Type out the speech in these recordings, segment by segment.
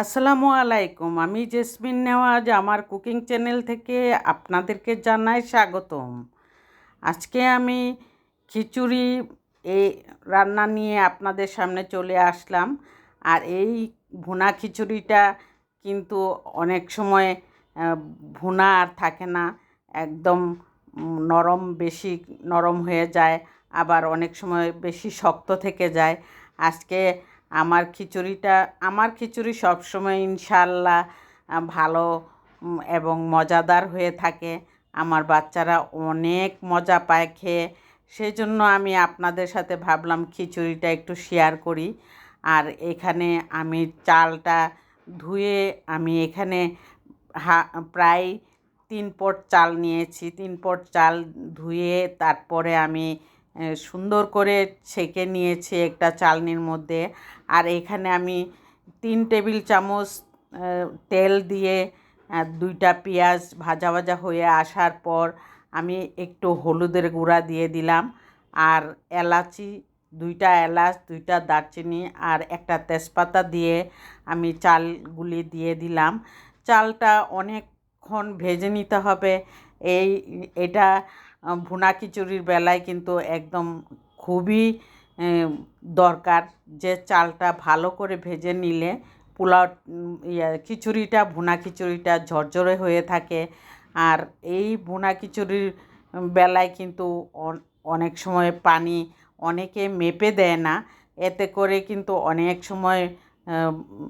আসসালামু আলাইকুম। আমি জেসমিন নেওয়াজ, আমার কুকিং চ্যানেল থেকে আপনাদেরকে জানাই স্বাগতম। আজকে আমি খিচুড়ি এই রান্না নিয়ে আপনাদের সামনে চলে আসলাম। আর এই ভুনা খিচুড়িটা কিন্তু অনেক সময় ভুনা আর থাকে না, একদম নরম, বেশি নরম হয়ে যায়, আবার অনেক সময় বেশি শক্ত থেকে যায়। আজকে আমার খিচুড়িটা, আমার খিচুড়ি সবসময় ইনশাল্লাহ ভালো এবং মজাদার হয়ে থাকে। আমার বাচ্চারা অনেক মজা পায় খেয়ে। সেই জন্য আমি আপনাদের সাথে ভাবলাম খিচুড়িটা একটু শেয়ার করি। আর এখানে আমি চালটা ধুয়ে আমি এখানে হা, প্রায় তিন পট চাল নিয়েছি। তিন পট চাল ধুয়ে তারপরে আমি সুন্দর করে ছেঁকে নিয়েছি একটা চালনির মধ্যে। আর এখানে আমি তিন টেবিল চামচ তেল দিয়ে দুইটা পেঁয়াজ ভাজা ভাজা হয়ে আসার পর আমি একটু হলুদের গুঁড়া দিয়ে দিলাম। আর এলাচি, দুইটা এলাচ, দুইটা দারচিনি আর একটা তেজপাতা দিয়ে আমি চালগুলি দিয়ে দিলাম। চালটা অনেকক্ষণ ভেজে নিতে হবে। এই, এটা ভুনা খিচুড়ির বেলায় কিন্তু একদম খুবই দরকার যে চালটা ভালো করে ভেজে নিলে পোলাও ইয়া, খিচুড়িটা ভুনা খিচুড়িটা ঝরঝরে হয়ে থাকে। আর এই ভুনা খিচুড়ির বেলায় কিন্তু অন- অনেক সময় পানি অনেকে মেপে দেয় না। এতে করে কিন্তু অনেক সময়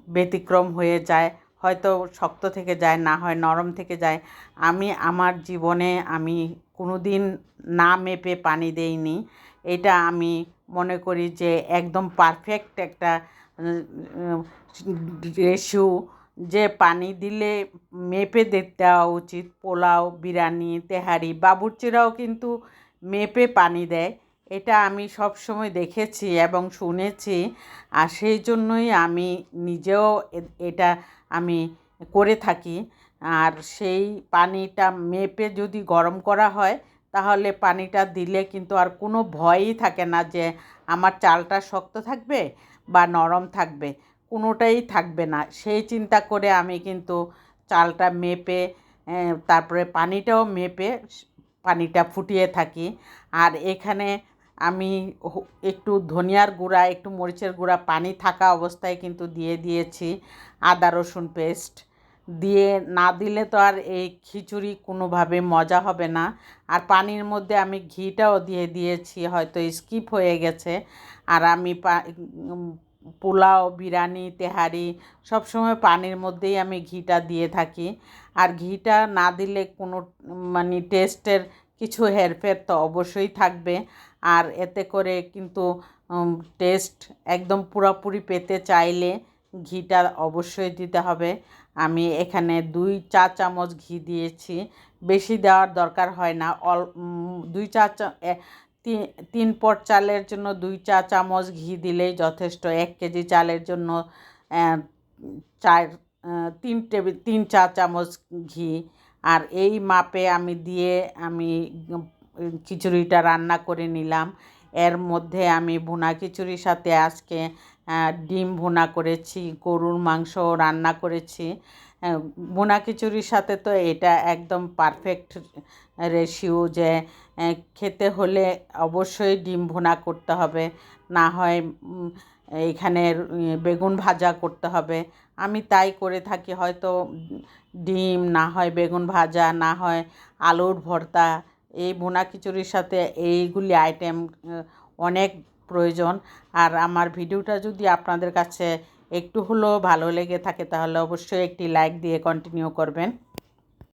ব্যতিক্রম হয়ে যায়। হয়তো শক্ত থেকে যায়, না হয় নরম থেকে যায়। আমি আমার জীবনে আমি কোনো দিন না মেপে পানি দেইনি। এটা আমি মনে করি যে একদম পারফেক্ট একটা রেশিও যে পানি দিলে মেপে দেওয়া উচিত। পোলাও, বিরিয়ানি, তেহারি, বাবুর্চিরাও কিন্তু মেপে পানি দেয়। এটা আমি সব সময় দেখেছি এবং শুনেছি। আর সেই জন্যই আমি নিজেও এটা আমি করে থাকি। আর সেই পানিটা মেপে যদি গরম করা হয়, তাহলে পানিটা দিলে কিন্তু আর কোনো ভয়ই থাকে না যে আমার চালটা শক্ত থাকবে বা নরম থাকবে। কোনোটাই থাকবে না। সেই চিন্তা করে আমি কিন্তু চালটা মেপে তারপরে পানিটাও মেপে, পানিটা ফুটিয়ে থাকি। আর এখানে আমি একটু ধনিয়ার গুঁড়া, একটু মরিচের গুঁড়া, পানি থাকা অবস্থায় কিন্তু দিয়ে দিয়েছি আদা রসুন পেস্ট। দিয়ে না দিলে তো আর এই খিচুড়ি কোনোভাবে মজা হবে না। আর পানির মধ্যে আমি ঘিটাও দিয়ে দিয়েছি, হয়তো স্কিপ হয়ে গেছে। আর আমি পোলাও, বিরিয়ানি, তেহারি সবসময় পানির মধ্যেই আমি ঘিটা দিয়ে থাকি। আর ঘিটা না দিলে কোনো মানে টেস্টের কিছু হেরফের তো অবশ্যই থাকবে। আর এতে করে কিন্তু টেস্ট একদম পুরোপুরি পেতে চাইলে ঘিটা অবশ্যই দিতে হবে। আমি এখানে দুই চা চামচ ঘি দিয়েছি। বেশি দেওয়ার দরকার হয় না। অল দুই চা তিন পট চালের জন্য দুই চা চামচ ঘি দিলেই যথেষ্ট। এক কেজি চালের জন্য চার তিন টেবিল, তিন চা চামচ ঘি আর এই মাপে আমি দিয়ে আমি খিচুড়িটা রান্না করে নিলাম। এর মধ্যে আমি ভুনা খিচুড়ির সাথে আজকে ডিম ভুনা করেছি, গরুর মাংস রান্না করেছি। ভুনা খিচুড়ির সাথে তো এটা একদম পারফেক্ট রেশিও যে খেতে হলে অবশ্যই ডিম ভুনা করতে হবে। না হয় এইখানে বেগুন ভাজা করতে হবে। আমি তাই করে থাকি, হয়তো ডিম, না হয় বেগুন ভাজা, না হয় আলুর ভর্তা, এই ভুনা খিচুড়ির সাথে এইগুলি আইটেম অনেক প্রয়োজন। আর আমার ভিডিওটা যদি আপনাদের কাছে একটু হলেও ভালো লেগে থাকে, তাহলে অবশ্যই একটি লাইক দিয়ে কন্টিনিউ করবেন।